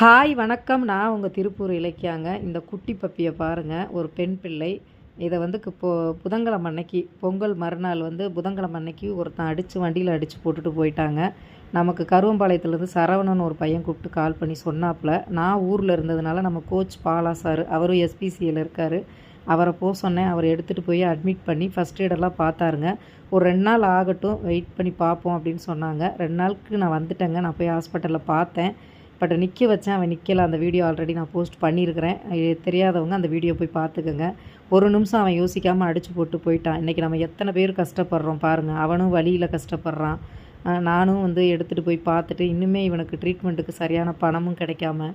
Hi வணக்கம். நான் உங்கள் திருப்பூர் இலக்கியாங்க. இந்த குட்டி பப்பியை பாருங்கள் ஒரு பெண் பிள்ளை. இதை வந்து இப்போ புதன்கிழமை அன்னைக்கு பொங்கல் மறுநாள் வந்து புதன்கிழமை அன்னைக்கு ஒருத்தன் அடித்து வண்டியில் அடித்து போட்டுட்டு போயிட்டாங்க. நமக்கு கருவம்பாளையத்துலேருந்து சரவணன் ஒரு பையன் கூப்பிட்டு கால் பண்ணி சொன்னாப்புல. நான் ஊரில் இருந்ததுனால நம்ம கோச் பாலா சார் அவரும் எஸ்பிசியில் இருக்கார். அவரை போக சொன்னேன். அவர் எடுத்துகிட்டு போய் அட்மிட் பண்ணி ஃபஸ்ட் எய்டெல்லாம் பார்த்தாருங்க. ஒரு ரெண்டு நாள் ஆகட்டும். வெயிட் பண்ணி பார்ப்போம் அப்படின்னு சொன்னாங்க. ரெண்டு நாளுக்கு நான் வந்துட்டேங்க. நான் போய் ஹாஸ்பிட்டலில் பார்த்தேன். பட் நிற்க வச்சேன் அவன் நிற்கல அந்த வீடியோ ஆல்ரெடி நான் போஸ்ட் பண்ணியிருக்கிறேன் தெரியாதவங்க அந்த வீடியோ போய் பார்த்துக்கோங்க. ஒரு நிமிஷம் அவன் யோசிக்காமல் அடித்து போட்டு போயிட்டான். இன்றைக்கி நம்ம எத்தனை பேர் கஷ்டப்படுறோம் பாருங்கள் அவனும் வழியில் கஷ்டப்படுறான். நானும் வந்து எடுத்துகிட்டு போய் பார்த்துட்டு இன்னுமே இவனுக்கு ட்ரீட்மெண்ட்டுக்கு சரியான பணமும் கிடைக்காம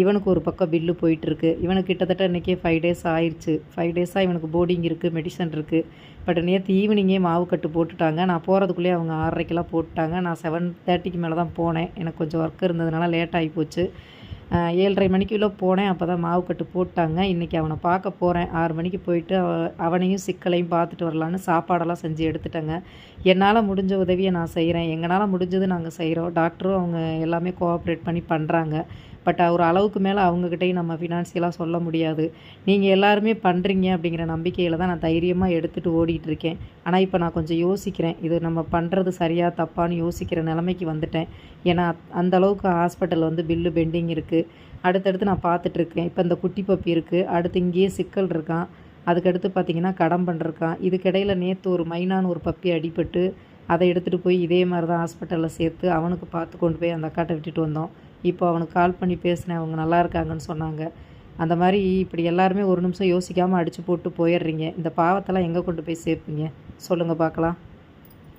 இவனுக்கு ஒரு பக்கம் பில்லு போயிட்டுருக்கு. இவனுக்கு கிட்டத்தட்ட இன்றைக்கே ஃபைவ் டேஸ் ஆயிடுச்சு ஃபைவ் டேஸாக இவனுக்கு போர்டிங் இருக்குது மெடிசன் இருக்குது பட் நேற்று ஈவினிங்கே மாவு கட்டு போட்டுட்டாங்க. நான் போகிறதுக்குள்ளேயே அவங்க ஆறரைக்கெல்லாம் போட்டுட்டாங்க. நான் செவன் தேர்ட்டிக்கு மேலே தான் போனேன். எனக்கு கொஞ்சம் ஒர்க் இருந்ததுனால லேட் ஆகி போச்சு. ஏழரை மணிக்குள்ளே போனேன். அப்போ தான் மாவு கட்டு போட்டாங்க. இன்றைக்கி அவனை பார்க்க போகிறேன் ஆறு மணிக்கு போயிட்டு அவனையும் சிக்கலையும் பார்த்துட்டு வரலான்னு சாப்பாடெல்லாம் செஞ்சு எடுத்துட்டேங்க. என்னால் முடிஞ்ச உதவியை நான் செய்கிறேன் எங்களால் முடிஞ்சது நாங்கள் செய்கிறோம் டாக்டரும் அவங்க எல்லாமே கோஆப்ரேட் பண்ணி பண்ணுறாங்க பட் ஒரு அளவுக்கு மேலே அவங்கக்கிட்டையும் நம்ம ஃபினான்ஷியலாக சொல்ல முடியாது. நீங்கள் எல்லாருமே பண்ணுறீங்க அப்படிங்கிற நம்பிக்கையில் தான் நான் தைரியமாக எடுத்துகிட்டு ஓடிட்டுருக்கேன் ஆனால் இப்போ நான் கொஞ்சம் யோசிக்கிறேன். இது நம்ம பண்ணுறது சரியாக தப்பான்னு யோசிக்கிற நிலைமைக்கு வந்துட்டேன். ஏன்னா அந்த அளவுக்கு ஹாஸ்பிட்டல் வந்து பில்லு பெண்டிங் இருக்குது அடுத்தடுத்து நான் பார்த்துட்ருக்கேன் இப்போ இந்த குட்டி பப்பி இருக்குது அடுத்து இங்கேயே சிக்கல் இருக்கான். அதுக்கடுத்து பார்த்திங்கன்னா கடன் இருக்கான். இதுக்கிடையில் நேற்று ஒரு மைனான்னு ஒரு பப்பி அடிபட்டு அதை எடுத்துகிட்டு போய் இதே மாதிரி தான் ஹாஸ்பிட்டலில் சேர்த்து அவனுக்கு பார்த்து கொண்டு போய் அந்த அக்காட்டை விட்டுட்டு வந்தோம். இப்போ அவனுக்கு கால் பண்ணி பேசினேன் அவங்க நல்லா இருக்காங்கன்னு சொன்னாங்க. அந்த மாதிரி இப்படி எல்லாருமே ஒரு நிமிஷம் யோசிக்காமல் அடித்து போட்டு போயிடுறீங்க. இந்த பாவத்தெல்லாம் எங்கே கொண்டு போய் சேர்ப்பீங்க? சொல்லுங்கள் பார்க்கலாம்.